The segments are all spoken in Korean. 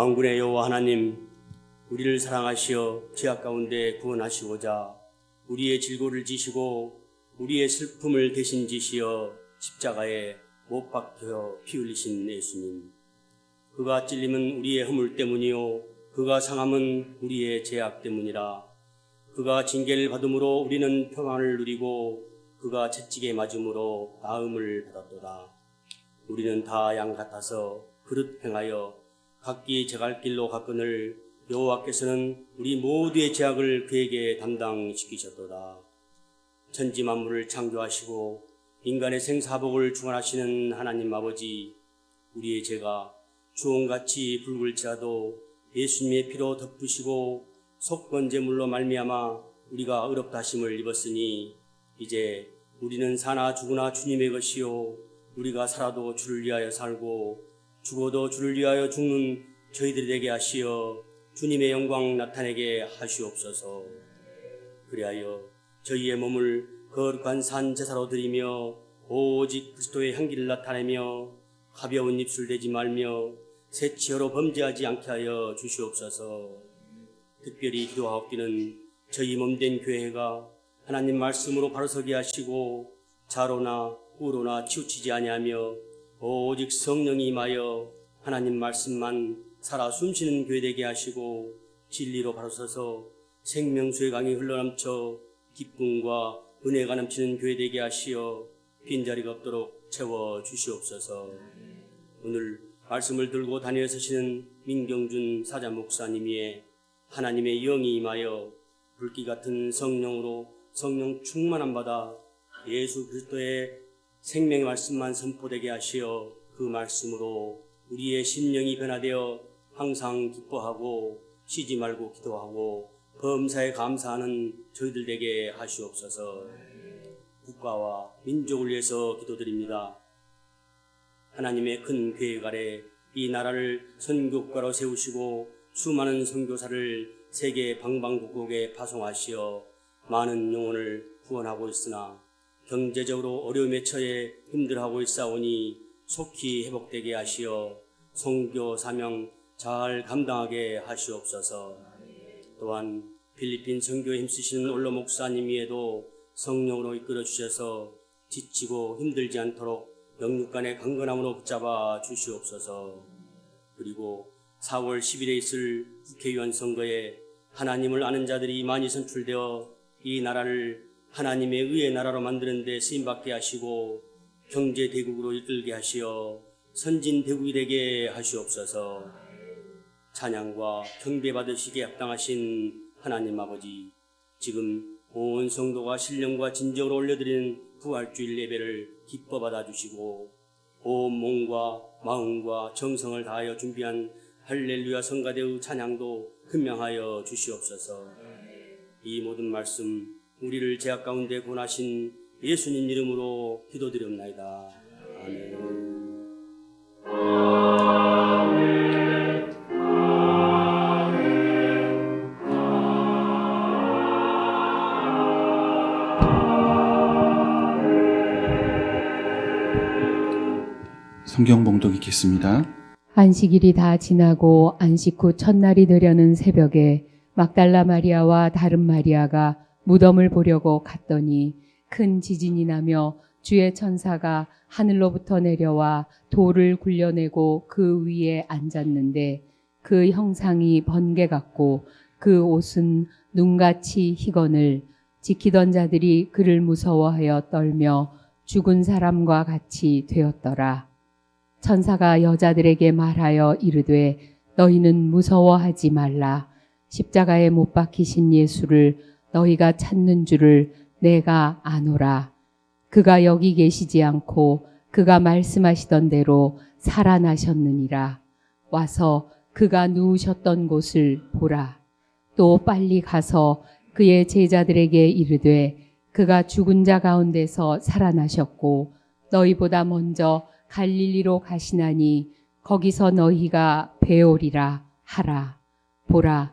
망군의 여호와 하나님, 우리를 사랑하시어 죄악 가운데 구원하시고자 우리의 질고를 지시고 우리의 슬픔을 대신 지시어 십자가에 못 박혀 피 흘리신 예수님. 그가 찔림은 우리의 허물 때문이요 그가 상함은 우리의 죄악 때문이라. 그가 징계를 받음으로 우리는 평안을 누리고 그가 채찍에 맞음으로 나음을 받았도다. 우리는 다 양 같아서 그릇 행하여 각기 제 갈 길로 갔거늘 여호와께서는 우리 모두의 죄악을 그에게 담당시키셨도다. 천지 만물을 창조하시고 인간의 생사복을 주관하시는 하나님 아버지 우리의 죄가 주홍같이 붉을지라도 예수님의 피로 덮으시고 속건제물로 말미암아 우리가 의롭다 하심을 입었으니 이제 우리는 사나 죽으나 주님의 것이요 우리가 살아도 주를 위하여 살고 죽어도 주를 위하여 죽는 저희들이 되게 하시어 주님의 영광 나타내게 하시옵소서. 그리하여 저희의 몸을 거룩한 산 제사로 드리며 오직 그리스도의 향기를 나타내며 가벼운 입술 되지 말며 새치어로 범죄하지 않게 하여 주시옵소서. 특별히 기도하옵기는 저희 몸된 교회가 하나님 말씀으로 바로서게 하시고 자로나 우로나 치우치지 아니하며 오직 성령이 임하여 하나님 말씀만 살아 숨쉬는 교회 되게 하시고 진리로 바로 서서 생명수의 강이 흘러넘쳐 기쁨과 은혜가 넘치는 교회 되게 하시어 빈자리가 없도록 채워 주시옵소서. 오늘 말씀을 들고 다니어 서시는 민경준 사자 목사님 위에 하나님의 영이 임하여 불기 같은 성령으로 성령 충만함 받아 예수 그리스도의 생명의 말씀만 선포되게 하시어 그 말씀으로 우리의 심령이 변화되어 항상 기뻐하고 쉬지 말고 기도하고 범사에 감사하는 저희들 되게 하시옵소서. 국가와 민족을 위해서 기도드립니다. 하나님의 큰 계획 아래 이 나라를 선교국가로 세우시고 수많은 선교사를 세계 방방곡곡에 파송하시어 많은 영혼을 구원하고 있으나 경제적으로 어려움에 처해 힘들어하고 있사오니 속히 회복되게 하시어 선교 사명 잘 감당하게 하시옵소서. 또한 필리핀 선교에 힘쓰시는 올로 목사님 위에도 성령으로 이끌어 주셔서 지치고 힘들지 않도록 영육간의 강건함으로 붙잡아 주시옵소서. 그리고 4월 10일에 있을 국회의원 선거에 하나님을 아는 자들이 많이 선출되어 이 나라를 하나님의 의의 나라로 만드는 데 쓰임 받게 하시고 경제 대국으로 이끌게 하시어 선진 대국이 되게 하시옵소서. 찬양과 경배 받으시기에 합당하신 하나님 아버지, 지금 온 성도가 신령과 진정으로 올려드리는 부활주일 예배를 기뻐 받아주시고 온 몸과 마음과 정성을 다하여 준비한 할렐루야 성가대의 찬양도 금명하여 주시옵소서. 이 모든 말씀 우리를 제약 가운데 구원하신 예수님 이름으로 기도드렸나이다. 아멘. 성경 봉독 읽겠습니다. 안식일이 다 지나고 안식 후 첫날이 되려는 새벽에 막달라 마리아와 다른 마리아가 무덤을 보려고 갔더니 큰 지진이 나며 주의 천사가 하늘로부터 내려와 돌을 굴려내고 그 위에 앉았는데 그 형상이 번개 같고 그 옷은 눈같이 희건을 지키던 자들이 그를 무서워하여 떨며 죽은 사람과 같이 되었더라. 천사가 여자들에게 말하여 이르되 너희는 무서워하지 말라. 십자가에 못 박히신 예수를 너희가 찾는 줄을 내가 아노라. 그가 여기 계시지 않고 그가 말씀하시던 대로 살아나셨느니라. 와서 그가 누우셨던 곳을 보라. 또 빨리 가서 그의 제자들에게 이르되 그가 죽은 자 가운데서 살아나셨고 너희보다 먼저 갈릴리로 가시나니 거기서 너희가 배우리라 하라. 보라,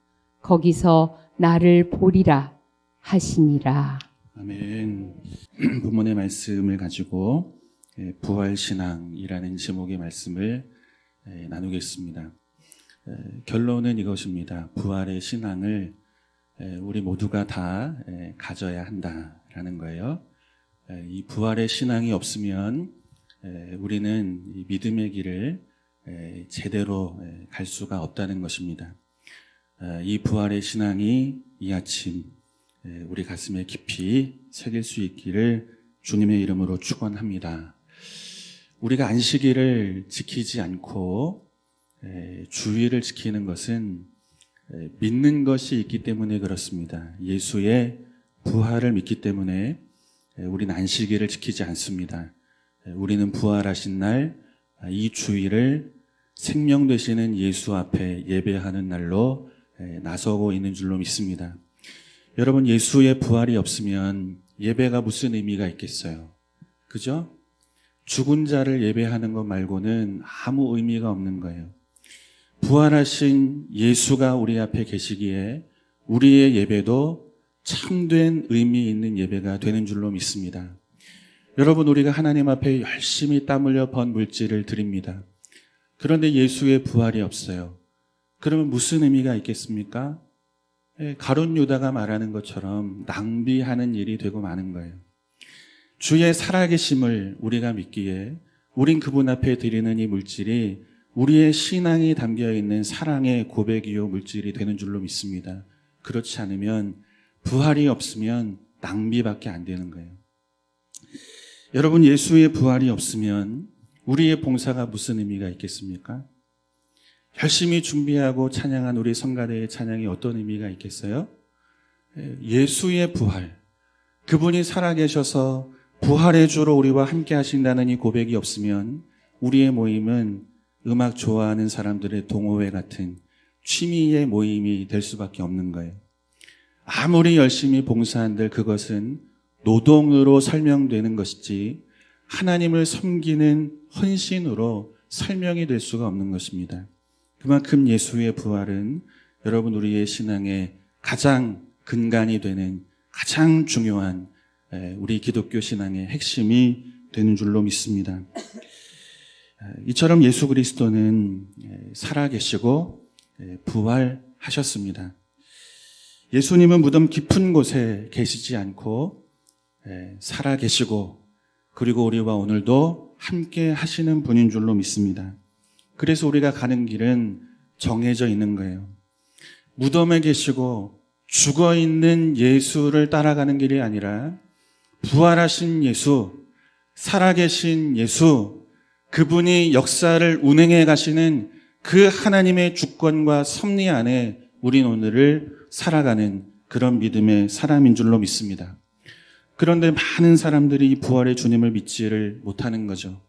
거기서 나를 보리라 하시니라 아멘. 본문의 말씀을 가지고 예, 부활신앙이라는 제목의 말씀을 예, 나누겠습니다. 예, 결론은 이것입니다. 부활의 신앙을 예, 우리 모두가 다 예, 가져야 한다라는 거예요. 예, 이 부활의 신앙이 없으면 예, 우리는 이 믿음의 길을 예, 제대로 예, 갈 수가 없다는 것입니다. 아, 이 부활의 신앙이 이 아침 예, 우리 가슴에 깊이 새길 수 있기를 주님의 이름으로 축원합니다. 우리가 안식일을 지키지 않고 예, 주의를 지키는 것은 예, 믿는 것이 있기 때문에 그렇습니다. 예수의 부활을 믿기 때문에 예, 우리는 안식일을 지키지 않습니다. 예, 우리는 부활하신 날 이 주일을 생명 되시는 예수 앞에 예배하는 날로 예, 나서고 있는 줄로 믿습니다. 여러분 예수의 부활이 없으면 예배가 무슨 의미가 있겠어요? 그죠? 죽은 자를 예배하는 것 말고는 아무 의미가 없는 거예요. 부활하신 예수가 우리 앞에 계시기에 우리의 예배도 참된 의미 있는 예배가 되는 줄로 믿습니다. 여러분, 우리가 하나님 앞에 열심히 땀 흘려 번 물질을 드립니다. 그런데 예수의 부활이 없어요. 그러면 무슨 의미가 있겠습니까? 예, 가론 유다가 말하는 것처럼 낭비하는 일이 되고 마는 거예요. 주의 살아계심을 우리가 믿기에 우린 그분 앞에 드리는 이 물질이 우리의 신앙이 담겨 있는 사랑의 고백이요 물질이 되는 줄로 믿습니다. 그렇지 않으면 부활이 없으면 낭비밖에 안 되는 거예요. 여러분 예수의 부활이 없으면 우리의 봉사가 무슨 의미가 있겠습니까? 열심히 준비하고 찬양한 우리 성가대의 찬양이 어떤 의미가 있겠어요? 예, 예수의 부활. 그분이 살아계셔서 부활의 주로 우리와 함께 하신다는 이 고백이 없으면 우리의 모임은 음악 좋아하는 사람들의 동호회 같은 취미의 모임이 될 수밖에 없는 거예요. 아무리 열심히 봉사한들 그것은 노동으로 설명되는 것이지 하나님을 섬기는 헌신으로 설명이 될 수가 없는 것입니다. 그만큼 예수의 부활은 여러분 우리의 신앙의 가장 근간이 되는 가장 중요한 에, 우리 기독교 신앙의 핵심이 되는 줄로 믿습니다. 에, 이처럼 예수 그리스도는 에, 살아계시고 에, 부활하셨습니다. 예수님은 무덤 깊은 곳에 계시지 않고 에, 살아계시고 그리고 우리와 오늘도 함께 하시는 분인 줄로 믿습니다. 그래서 우리가 가는 길은 정해져 있는 거예요. 무덤에 계시고 죽어 있는 예수를 따라가는 길이 아니라 부활하신 예수, 살아계신 예수, 그분이 역사를 운행해 가시는 그 하나님의 주권과 섭리 안에 우린 오늘을 살아가는 그런 믿음의 사람인 줄로 믿습니다. 그런데 많은 사람들이 이 부활의 주님을 믿지를 못하는 거죠.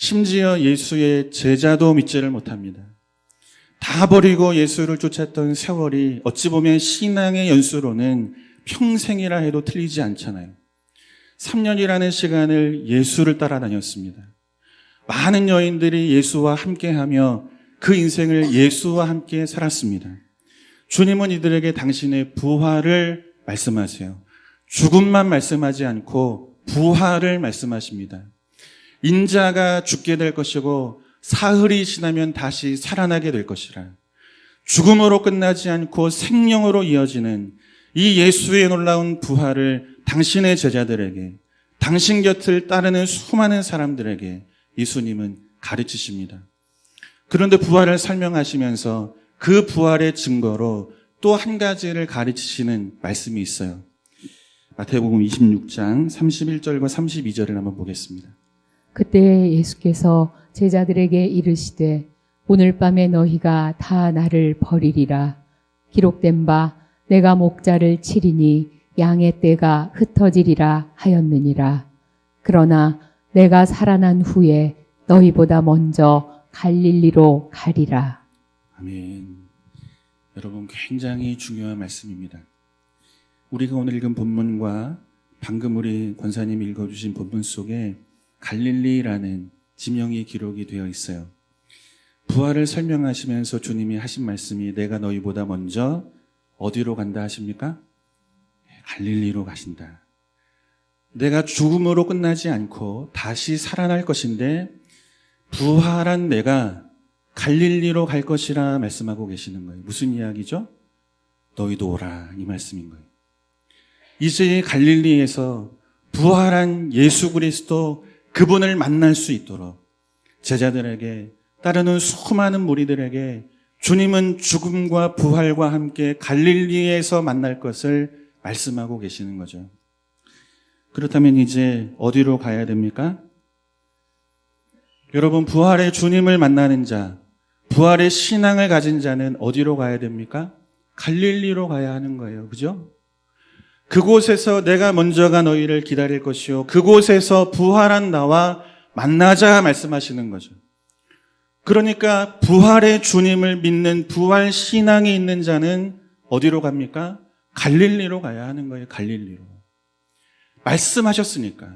심지어 예수의 제자도 믿지를 못합니다. 다 버리고 예수를 쫓았던 세월이 어찌 보면 신앙의 연수로는 평생이라 해도 틀리지 않잖아요. 3년이라는 시간을 예수를 따라다녔습니다. 많은 여인들이 예수와 함께하며 그 인생을 예수와 함께 살았습니다. 주님은 이들에게 당신의 부활을 말씀하세요. 죽음만 말씀하지 않고 부활을 말씀하십니다. 인자가 죽게 될 것이고 사흘이 지나면 다시 살아나게 될 것이라. 죽음으로 끝나지 않고 생명으로 이어지는 이 예수의 놀라운 부활을 당신의 제자들에게, 당신 곁을 따르는 수많은 사람들에게 예수님은 가르치십니다. 그런데 부활을 설명하시면서 그 부활의 증거로 또 한 가지를 가르치시는 말씀이 있어요. 마태복음 26장 31절과 32절을 한번 보겠습니다. 그때 예수께서 제자들에게 이르시되 오늘 밤에 너희가 다 나를 버리리라 기록된 바 내가 목자를 치리니 양의 떼가 흩어지리라 하였느니라 그러나 내가 살아난 후에 너희보다 먼저 갈릴리로 가리라. 아멘. 여러분 굉장히 중요한 말씀입니다. 우리가 오늘 읽은 본문과 방금 우리 권사님이 읽어주신 본문 속에 갈릴리라는 지명이 기록이 되어 있어요. 부활을 설명하시면서 주님이 하신 말씀이 내가 너희보다 먼저 어디로 간다 하십니까? 갈릴리로 가신다. 내가 죽음으로 끝나지 않고 다시 살아날 것인데 부활한 내가 갈릴리로 갈 것이라 말씀하고 계시는 거예요. 무슨 이야기죠? 너희도 오라 이 말씀인 거예요. 이제 갈릴리에서 부활한 예수 그리스도 그분을 만날 수 있도록 제자들에게 따르는 수많은 무리들에게 주님은 죽음과 부활과 함께 갈릴리에서 만날 것을 말씀하고 계시는 거죠. 그렇다면 이제 어디로 가야 됩니까? 여러분, 부활의 주님을 만나는 자, 부활의 신앙을 가진 자는 어디로 가야 됩니까? 갈릴리로 가야 하는 거예요. 그죠? 그곳에서 내가 먼저가 너희를 기다릴 것이요. 그곳에서 부활한 나와 만나자 말씀하시는 거죠. 그러니까 부활의 주님을 믿는 부활 신앙이 있는 자는 어디로 갑니까? 갈릴리로 가야 하는 거예요. 갈릴리로. 말씀하셨으니까.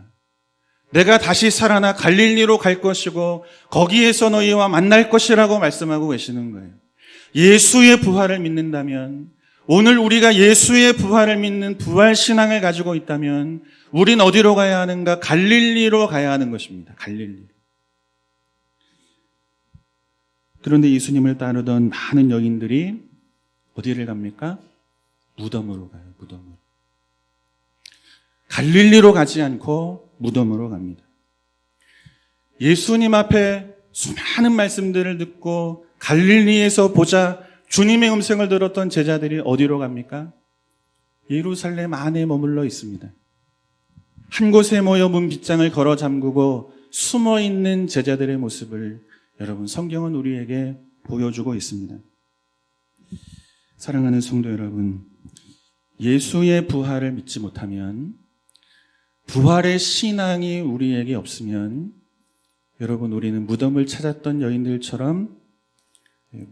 내가 다시 살아나 갈릴리로 갈 것이고 거기에서 너희와 만날 것이라고 말씀하고 계시는 거예요. 예수의 부활을 믿는다면 오늘 우리가 예수의 부활을 믿는 부활 신앙을 가지고 있다면 우린 어디로 가야 하는가? 갈릴리로 가야 하는 것입니다. 갈릴리. 그런데 예수님을 따르던 많은 여인들이 어디를 갑니까? 무덤으로 가요. 무덤으로. 갈릴리로 가지 않고 무덤으로 갑니다. 예수님 앞에 수많은 말씀들을 듣고 갈릴리에서 보자 주님의 음성을 들었던 제자들이 어디로 갑니까? 예루살렘 안에 머물러 있습니다. 한 곳에 모여 문 빗장을 걸어 잠그고 숨어 있는 제자들의 모습을 여러분 성경은 우리에게 보여주고 있습니다. 사랑하는 성도 여러분, 예수의 부활을 믿지 못하면 부활의 신앙이 우리에게 없으면 여러분 우리는 무덤을 찾았던 여인들처럼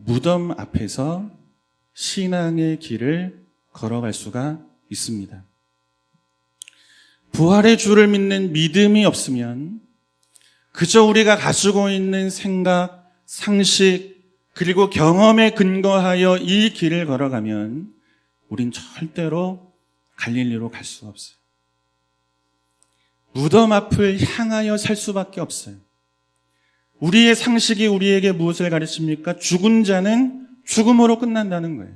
무덤 앞에서 신앙의 길을 걸어갈 수가 있습니다. 부활의 주를 믿는 믿음이 없으면 그저 우리가 가지고 있는 생각, 상식, 그리고 경험에 근거하여 이 길을 걸어가면 우린 절대로 갈릴리로 갈 수가 없어요. 무덤 앞을 향하여 살 수밖에 없어요. 우리의 상식이 우리에게 무엇을 가르칩니까? 죽은 자는 죽음으로 끝난다는 거예요.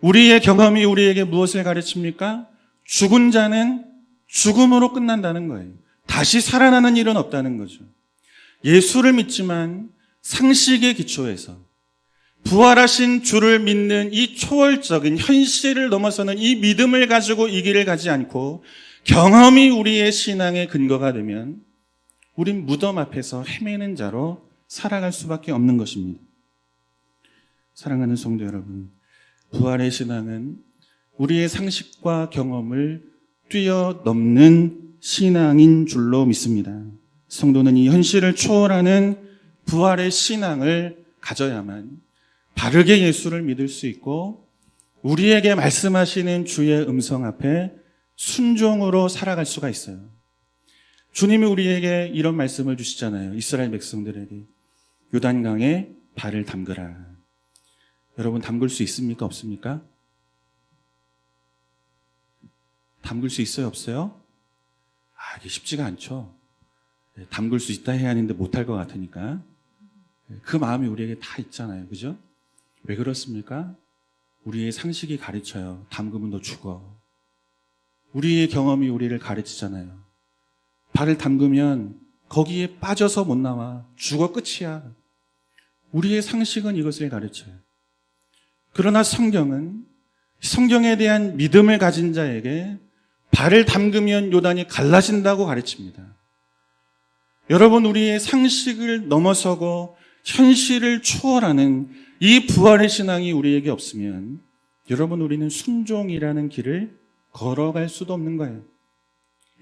우리의 경험이 우리에게 무엇을 가르칩니까? 죽은 자는 죽음으로 끝난다는 거예요. 다시 살아나는 일은 없다는 거죠. 예수를 믿지만 상식의 기초에서 부활하신 주를 믿는 이 초월적인 현실을 넘어서는 이 믿음을 가지고 이 길을 가지 않고 경험이 우리의 신앙의 근거가 되면 우린 무덤 앞에서 헤매는 자로 살아갈 수밖에 없는 것입니다. 사랑하는 성도 여러분, 부활의 신앙은 우리의 상식과 경험을 뛰어넘는 신앙인 줄로 믿습니다. 성도는 이 현실을 초월하는 부활의 신앙을 가져야만 바르게 예수를 믿을 수 있고 우리에게 말씀하시는 주의 음성 앞에 순종으로 살아갈 수가 있어요. 주님이 우리에게 이런 말씀을 주시잖아요. 이스라엘 백성들에게. 요단강에 발을 담그라. 여러분 담글 수 있습니까? 없습니까? 담글 수 있어요? 없어요? 아, 이게 쉽지가 않죠. 네, 담글 수 있다 해야 하는데 못할 것 같으니까. 네, 그 마음이 우리에게 다 있잖아요. 그죠? 왜 그렇습니까? 우리의 상식이 가르쳐요. 담그면 너 죽어. 우리의 경험이 우리를 가르치잖아요. 발을 담그면 거기에 빠져서 못 나와. 죽어 끝이야. 우리의 상식은 이것을 가르쳐요. 그러나 성경은 성경에 대한 믿음을 가진 자에게 발을 담그면 요단이 갈라진다고 가르칩니다. 여러분, 우리의 상식을 넘어서고 현실을 초월하는 이 부활의 신앙이 우리에게 없으면 여러분, 우리는 순종이라는 길을 걸어갈 수도 없는 거예요.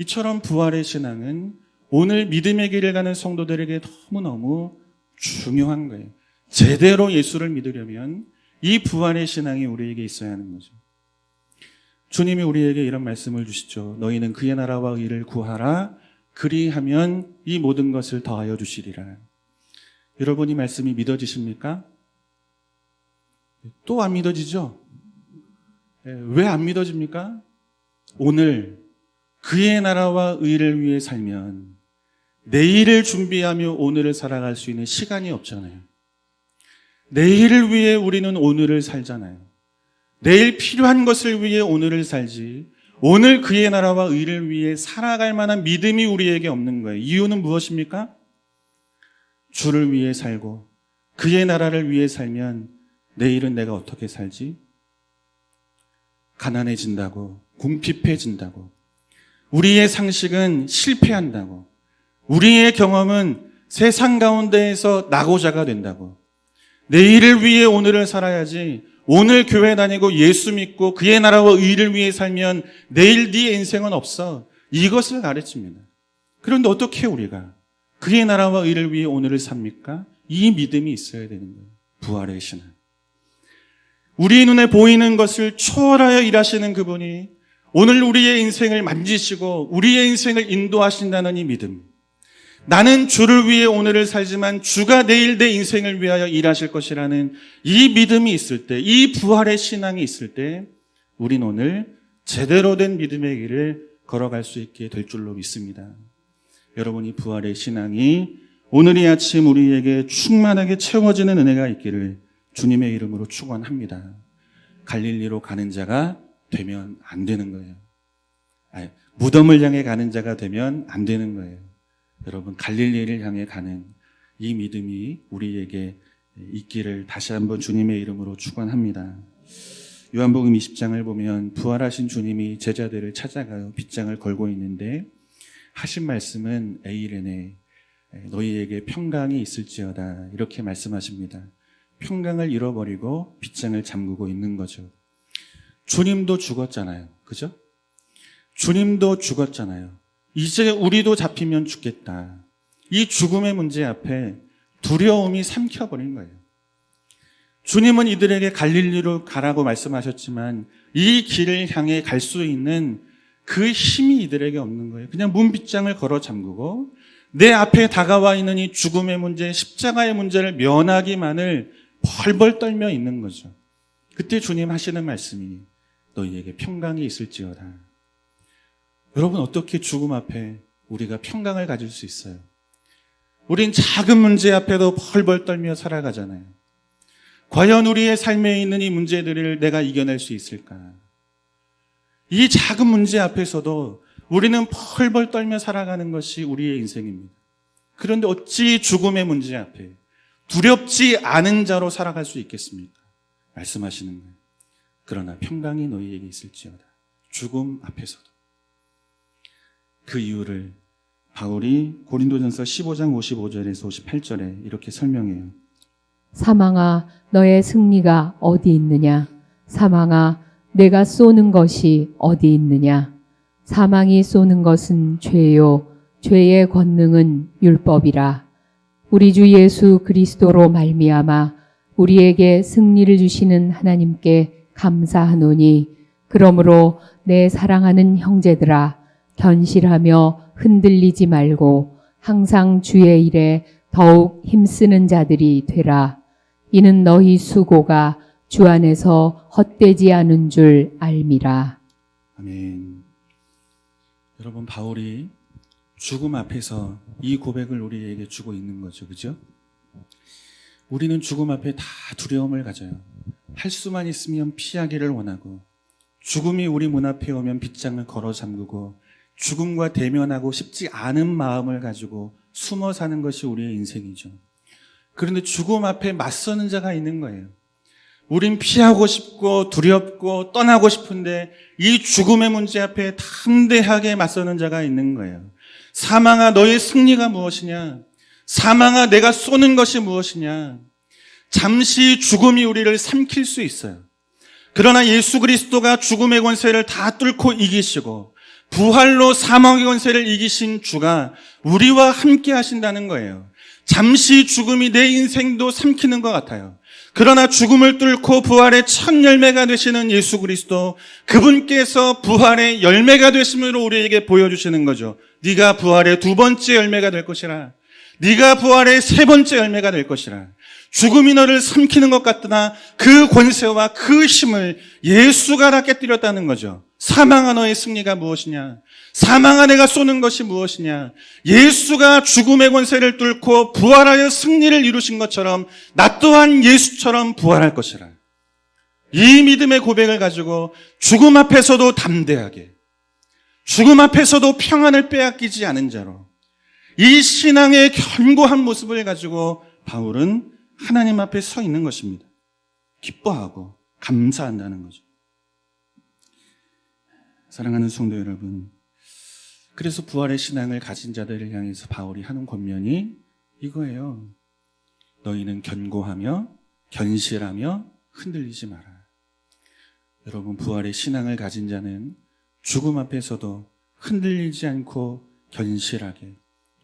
이처럼 부활의 신앙은 오늘 믿음의 길을 가는 성도들에게 너무너무 중요한 거예요. 제대로 예수를 믿으려면 이 부활의 신앙이 우리에게 있어야 하는 거죠. 주님이 우리에게 이런 말씀을 주시죠. 너희는 그의 나라와 의를 구하라. 그리하면 이 모든 것을 더하여 주시리라. 여러분 이 말씀이 믿어지십니까? 또 안 믿어지죠? 왜 안 믿어집니까? 오늘 그의 나라와 의를 위해 살면 내일을 준비하며 오늘을 살아갈 수 있는 시간이 없잖아요. 내일을 위해 우리는 오늘을 살잖아요. 내일 필요한 것을 위해 오늘을 살지. 오늘 그의 나라와 의를 위해 살아갈 만한 믿음이 우리에게 없는 거예요. 이유는 무엇입니까? 주를 위해 살고 그의 나라를 위해 살면 내일은 내가 어떻게 살지? 가난해진다고, 궁핍해진다고, 우리의 상식은 실패한다고, 우리의 경험은 세상 가운데에서 낙오자가 된다고, 내일을 위해 오늘을 살아야지, 오늘 교회 다니고 예수 믿고 그의 나라와 의를 위해 살면 내일 네 인생은 없어. 이것을 가르칩니다. 그런데 어떻게 우리가 그의 나라와 의를 위해 오늘을 삽니까? 이 믿음이 있어야 되는 거예요. 부활의 신앙. 우리 눈에 보이는 것을 초월하여 일하시는 그분이 오늘 우리의 인생을 만지시고 우리의 인생을 인도하신다는 이 믿음. 나는 주를 위해 오늘을 살지만 주가 내일 내 인생을 위하여 일하실 것이라는 이 믿음이 있을 때, 이 부활의 신앙이 있을 때, 우린 오늘 제대로 된 믿음의 길을 걸어갈 수 있게 될 줄로 믿습니다. 여러분이 부활의 신앙이 오늘 이 아침 우리에게 충만하게 채워지는 은혜가 있기를 주님의 이름으로 축원합니다. 갈릴리로 가는 자가 되면 안 되는 거예요. 아니, 무덤을 향해 가는 자가 되면 안 되는 거예요. 여러분 갈릴리를 향해 가는 이 믿음이 우리에게 있기를 다시 한번 주님의 이름으로 축원합니다. 요한복음 20장을 보면 부활하신 주님이 제자들을 찾아가요. 빗장을 걸고 있는데 하신 말씀은 에이레네 너희에게 평강이 있을지어다 이렇게 말씀하십니다. 평강을 잃어버리고 빗장을 잠그고 있는 거죠. 주님도 죽었잖아요. 그죠? 주님도 죽었잖아요. 이제 우리도 잡히면 죽겠다. 이 죽음의 문제 앞에 두려움이 삼켜버린 거예요. 주님은 이들에게 갈릴리로 가라고 말씀하셨지만 이 길을 향해 갈 수 있는 그 힘이 이들에게 없는 거예요. 그냥 문빗장을 걸어 잠그고 내 앞에 다가와 있는 이 죽음의 문제, 십자가의 문제를 면하기만을 벌벌 떨며 있는 거죠. 그때 주님 하시는 말씀이 너희에게 평강이 있을지어다. 여러분 어떻게 죽음 앞에 우리가 평강을 가질 수 있어요? 우린 작은 문제 앞에도 벌벌 떨며 살아가잖아요. 과연 우리의 삶에 있는 이 문제들을 내가 이겨낼 수 있을까? 이 작은 문제 앞에서도 우리는 펄벌 떨며 살아가는 것이 우리의 인생입니다. 그런데 어찌 죽음의 문제 앞에 두렵지 않은 자로 살아갈 수 있겠습니까? 말씀하시는 거예요. 그러나 평강이 너희에게 있을지어다. 죽음 앞에서도. 그 이유를 바울이 고린도전서 15장 55절에서 58절에 이렇게 설명해요. 사망아, 너의 승리가 어디 있느냐? 사망아, 내가 쏘는 것이 어디 있느냐? 사망이 쏘는 것은 죄요. 죄의 권능은 율법이라. 우리 주 예수 그리스도로 말미암아 우리에게 승리를 주시는 하나님께 감사하노니 그러므로 내 사랑하는 형제들아 견실하며 흔들리지 말고 항상 주의 일에 더욱 힘쓰는 자들이 되라. 이는 너희 수고가 주 안에서 헛되지 않은 줄 알미라. 아멘. 여러분, 바울이 죽음 앞에서 이 고백을 우리에게 주고 있는 거죠. 그죠? 우리는 죽음 앞에 다 두려움을 가져요. 할 수만 있으면 피하기를 원하고, 죽음이 우리 문 앞에 오면 빗장을 걸어 잠그고, 죽음과 대면하고 싶지 않은 마음을 가지고 숨어 사는 것이 우리의 인생이죠. 그런데 죽음 앞에 맞서는 자가 있는 거예요. 우린 피하고 싶고 두렵고 떠나고 싶은데 이 죽음의 문제 앞에 담대하게 맞서는 자가 있는 거예요. 사망아 너의 승리가 무엇이냐? 사망아 내가 쏘는 것이 무엇이냐? 잠시 죽음이 우리를 삼킬 수 있어요. 그러나 예수 그리스도가 죽음의 권세를 다 뚫고 이기시고 부활로 사망의 권세를 이기신 주가 우리와 함께 하신다는 거예요. 잠시 죽음이 내 인생도 삼키는 것 같아요. 그러나 죽음을 뚫고 부활의 첫 열매가 되시는 예수 그리스도 그분께서 부활의 열매가 되심으로 우리에게 보여주시는 거죠. 네가 부활의 두 번째 열매가 될 것이라. 네가 부활의 세 번째 열매가 될 것이라. 죽음이 너를 삼키는 것 같으나 그 권세와 그 힘을 예수가 다 깨뜨렸다는 거죠. 사망한 너의 승리가 무엇이냐? 사망한 내가 쏘는 것이 무엇이냐? 예수가 죽음의 권세를 뚫고 부활하여 승리를 이루신 것처럼 나 또한 예수처럼 부활할 것이라. 이 믿음의 고백을 가지고 죽음 앞에서도 담대하게, 죽음 앞에서도 평안을 빼앗기지 않은 자로 이 신앙의 견고한 모습을 가지고 바울은 하나님 앞에 서 있는 것입니다. 기뻐하고 감사한다는 거죠. 사랑하는 성도 여러분, 그래서 부활의 신앙을 가진 자들을 향해서 바울이 하는 권면이 이거예요. 너희는 견고하며 견실하며 흔들리지 마라. 여러분, 부활의 신앙을 가진 자는 죽음 앞에서도 흔들리지 않고 견실하게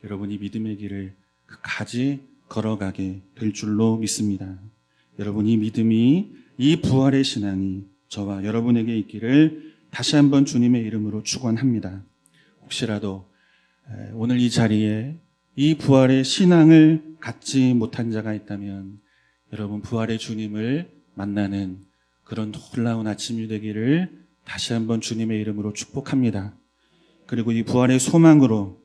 여러분이 믿음의 길을 끝까지 걸어가게 될 줄로 믿습니다. 여러분, 이 믿음이, 이 부활의 신앙이 저와 여러분에게 있기를 다시 한번 주님의 이름으로 축원합니다. 혹시라도 에, 오늘 이 자리에 이 부활의 신앙을 갖지 못한 자가 있다면 여러분 부활의 주님을 만나는 그런 놀라운 아침이 되기를 다시 한번 주님의 이름으로 축복합니다. 그리고 이 부활의 소망으로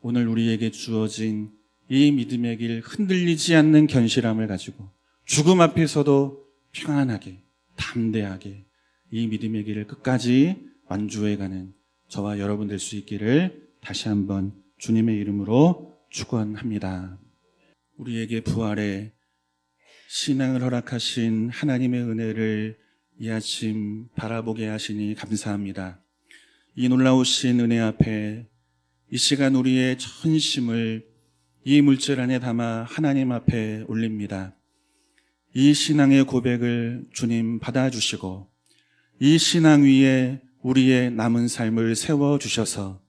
오늘 우리에게 주어진 이 믿음의 길 흔들리지 않는 견실함을 가지고 죽음 앞에서도 평안하게 담대하게 이 믿음의 길을 끝까지 완주해가는 저와 여러분 될 수 있기를 다시 한번 주님의 이름으로 축원합니다. 우리에게 부활의 신앙을 허락하신 하나님의 은혜를 이 아침 바라보게 하시니 감사합니다. 이 놀라우신 은혜 앞에 이 시간 우리의 전심을 이 물질 안에 담아 하나님 앞에 올립니다. 이 신앙의 고백을 주님 받아주시고 이 신앙 위에 우리의 남은 삶을 세워주셔서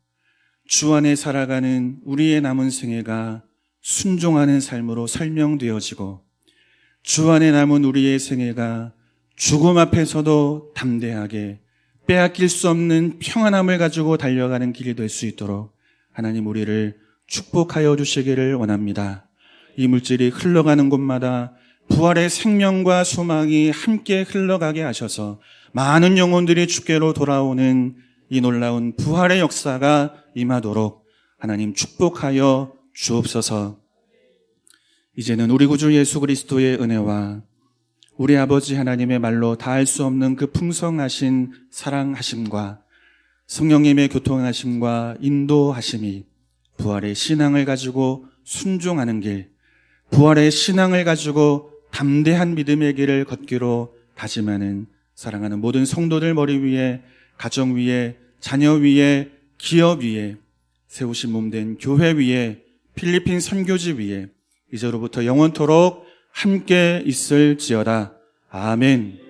주 안에 살아가는 우리의 남은 생애가 순종하는 삶으로 설명되어지고 주 안에 남은 우리의 생애가 죽음 앞에서도 담대하게 빼앗길 수 없는 평안함을 가지고 달려가는 길이 될 수 있도록 하나님 우리를 축복하여 주시기를 원합니다. 이 물질이 흘러가는 곳마다 부활의 생명과 소망이 함께 흘러가게 하셔서 많은 영혼들이 주께로 돌아오는 이 놀라운 부활의 역사가 임하도록 하나님 축복하여 주옵소서. 이제는 우리 구주 예수 그리스도의 은혜와 우리 아버지 하나님의 말로 다할 수 없는 그 풍성하신 사랑하심과 성령님의 교통하심과 인도하심이 부활의 신앙을 가지고 순종하는 길, 부활의 신앙을 가지고 담대한 믿음의 길을 걷기로 다짐하는 사랑하는 모든 성도들 머리 위에 가정 위에 자녀 위에 기업 위에 세우신 몸된 교회 위에 필리핀 선교지 위에 이제로부터 영원토록 함께 있을지어다. 아멘.